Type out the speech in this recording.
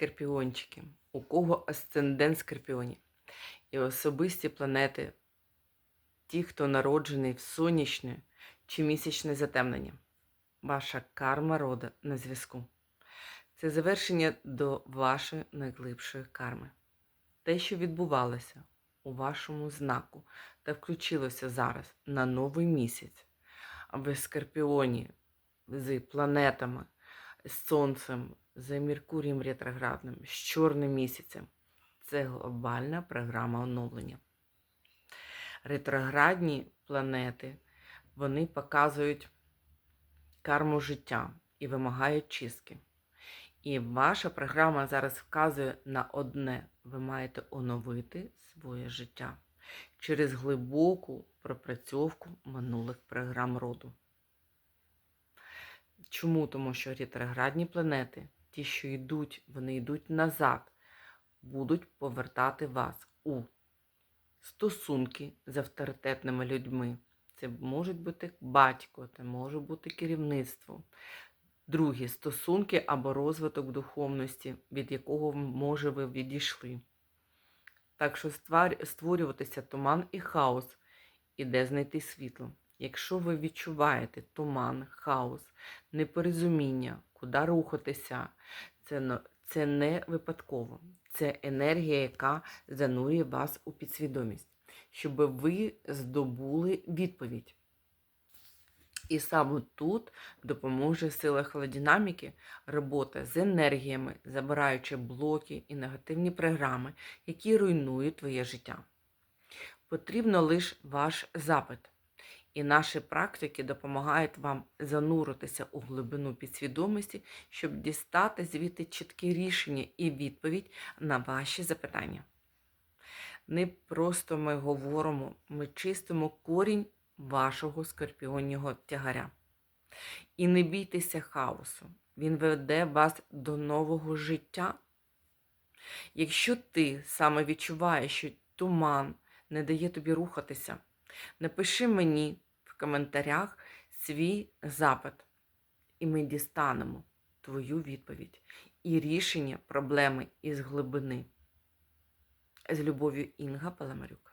скорпіончики, у кого асцендент скорпіоні і особисті планети, ті, хто народжений в сонячне чи місячне затемнення. Ваша карма рода на зв'язку. Це завершення до вашої найглибшої карми. Те, що відбувалося у вашому знаку та включилося зараз на новий місяць, в Скорпіоні з планетами, з Сонцем, з Меркурієм ретроградним, з чорним місяцем. Це глобальна програма оновлення. Ретроградні планети вони показують карму життя і вимагають чистки. І ваша програма зараз вказує на одне: ви маєте оновити своє життя через глибоку пропрацьовку минулих програм роду. Чому? Тому що ретроградні планети, ті, що йдуть, вони йдуть назад, будуть повертати вас у стосунки з авторитетними людьми. Це можуть бути батько, це може бути керівництво. Другі стосунки або розвиток духовності, від якого може ви відійшли. Так що створюватися туман і хаос, і де знайти світло. Якщо ви відчуваєте туман, хаос, непорозуміння, куди рухатися, це, це не випадково. Це енергія, яка занурює вас у підсвідомість, щоб ви здобули відповідь. І саме тут допоможе сила холодинаміки, робота з енергіями, забираючи блоки і негативні програми, які руйнують твоє життя. Потрібно лише ваш запит. І наші практики допомагають вам зануритися у глибину підсвідомості, щоб дістати звідти чіткі рішення і відповідь на ваші запитання. Не просто ми говоримо, ми чистимо корінь вашого скорпіонього тягаря. І не бійтеся хаосу. Він веде вас до нового життя. Якщо ти саме відчуваєш, що туман не дає тобі рухатися, напиши мені в коментарях свій запит, і ми дістанемо твою відповідь і рішення проблеми із глибини. З любов'ю Інга Паламарюк.